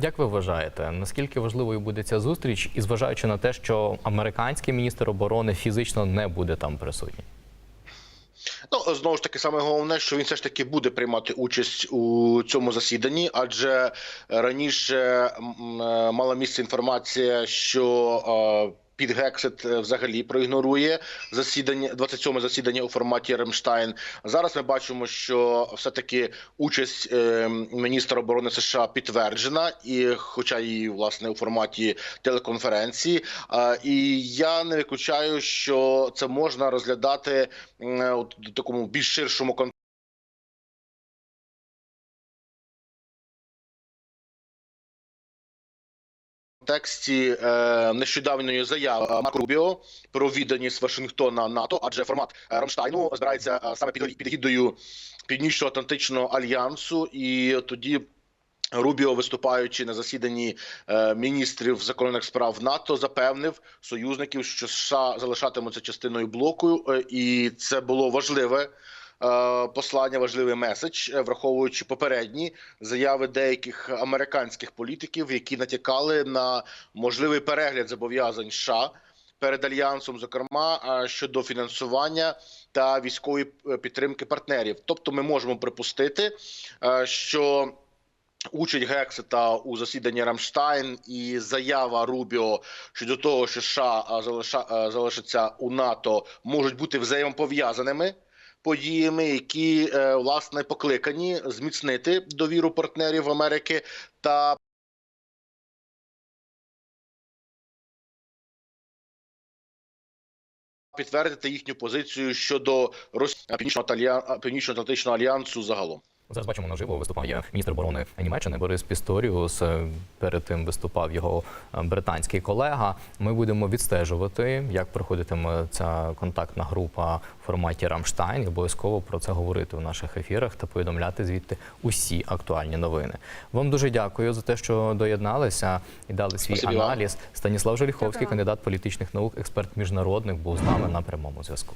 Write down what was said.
Як ви вважаєте, наскільки важливою буде ця зустріч, і зважаючи на те, що американський міністр оборони фізично не буде там присутній? Ну знову ж таки, саме головне, що він все ж таки буде приймати участь у цьому засіданні, адже раніше е, мала місце інформація, що е, під Гексит е, взагалі проігнорує засідання 27 засідання у форматі Ремштайн. Зараз ми бачимо, що все таки участь е, міністра оборони США підтверджена, і хоча і власне у форматі телеконференції. І я не виключаю, що це можна розглядати в такому більш ширшому контексті. Контексті е, нещодавньої заяви Марко Рубіо про відданість Вашингтона НАТО, адже формат е, Рамштайну збирається е, саме під, під гідою Північно-Атлантичного альянсу, і тоді. Рубіо, виступаючи на засіданні е, міністрів закордонних справ НАТО, запевнив союзників, що США залишатимуться частиною блоку, і це було важливе послання, важливий меседж, е, враховуючи попередні заяви деяких американських політиків, які натякали на можливий перегляд зобов'язань США перед альянсом, зокрема щодо фінансування та військової е, підтримки партнерів. Тобто, ми можемо припустити, е, що Участь Гексита у засіданні Рамштайн і заява Рубіо щодо того, що США залишаться у НАТО, можуть бути взаємопов'язаними подіями, які е, власне покликані зміцнити довіру партнерів Америки та підтвердити їхню позицію щодо Росії Північно-Атлантичного альянсу загалом. Зараз бачимо наживо виступає міністр оборони Німеччини Борис Пісторіус. Е, Перед тим виступав його е, британський колега. Ми будемо відстежувати, як проходитиме ця контактна група в форматі Рамштайн. І обов'язково про це говорити в наших ефірах та повідомляти звідти усі актуальні новини. Вам дуже дякую за те, що доєдналися і дали свій Спасибі вам. аналіз. Станіслав Желіховський, кандидат політичних наук, експерт міжнародних, був з нами на прямому зв'язку.